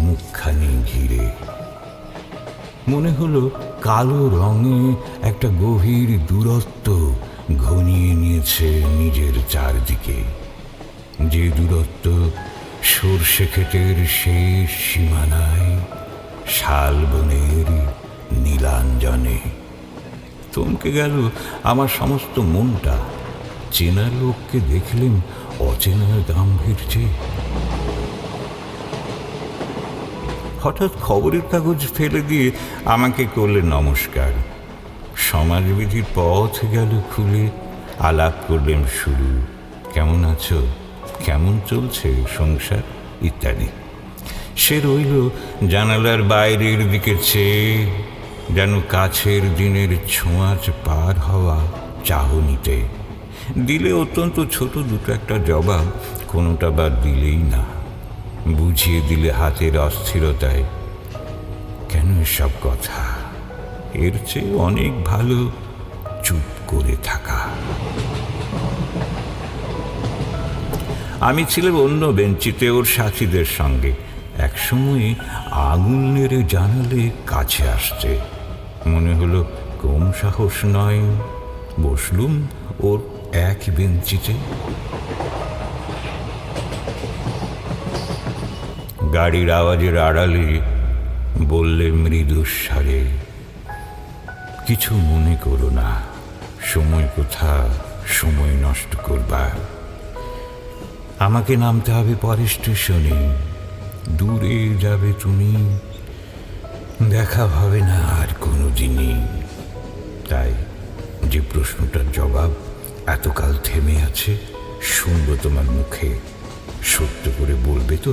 মুখখানি ঘিরে। মনে হলো কালো রঙে একটা গভীর দূরত্ব ঘনিয়ে নিয়েছে নিজের চারদিকে। যে দূরত্ব সর্ষে ক্ষেতের শেষ সীমানায় শালবনের নীলাঞ্জনে। থমকে গেল আমার সমস্ত মনটা। চেনা লোককে দেখলেন অচেনা গাম্ভীর্যে। হঠাৎ খবরের কাগজ ফেলে দিয়ে আমাকে করলে নমস্কার। সমাজবিধির পথ গেল খুলে, আলাপ করলেন শুরু। কেমন আছো? কেমন চলছে সংসার? ইত্যাদি। সে রইল জানালার বাইরের দিকে চেয়ে, যেন কাছের দিনের ছোঁয়াচ পার হওয়া চাহনিতে। দিলে অত্যন্ত ছোট দুটো একটা জবাব, কোনোটা বা দিলেই না। বুঝিয়ে দিলে হাতের অস্থিরতায়। কেন সব কথা? এর চেয়ে অনেক ভালো চুপ করে থাকা। আমি ছিলাম অন্য বেঞ্চিতে ওর সাথীদের সঙ্গে। একসময় আগুন নেড়ে জানালে কাছে আসছে। মনে হলো কম সাহস নয়। বসলুম ওর এক বেঞ্চিতে। গাড়ির আওয়াজের আড়ালে বললে মৃদুস্বরে, কিছু মনে করো না, সময় কোথা সময় নষ্ট করবার আমাকে নামতে হবে পরের স্টেশনে, দূরে যাবে তুমি, দেখা হবে না আর কোনো দিনই। তাই যে প্রশ্নটার জবাব এতকাল থেমে আছে, শুনব তোমার মুখে, সত্য করে বলবে তো।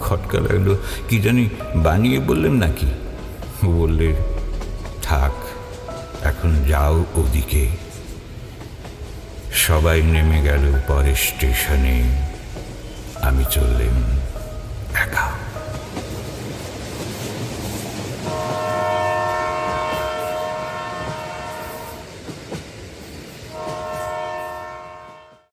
খটকা লাগল। কি জানি বানিয়ে বললেন নাকি? বললে, থাক, এখন যাও ওদিকে। সবাই নেমে গেল পরের স্টেশনে। আমি চললেন একা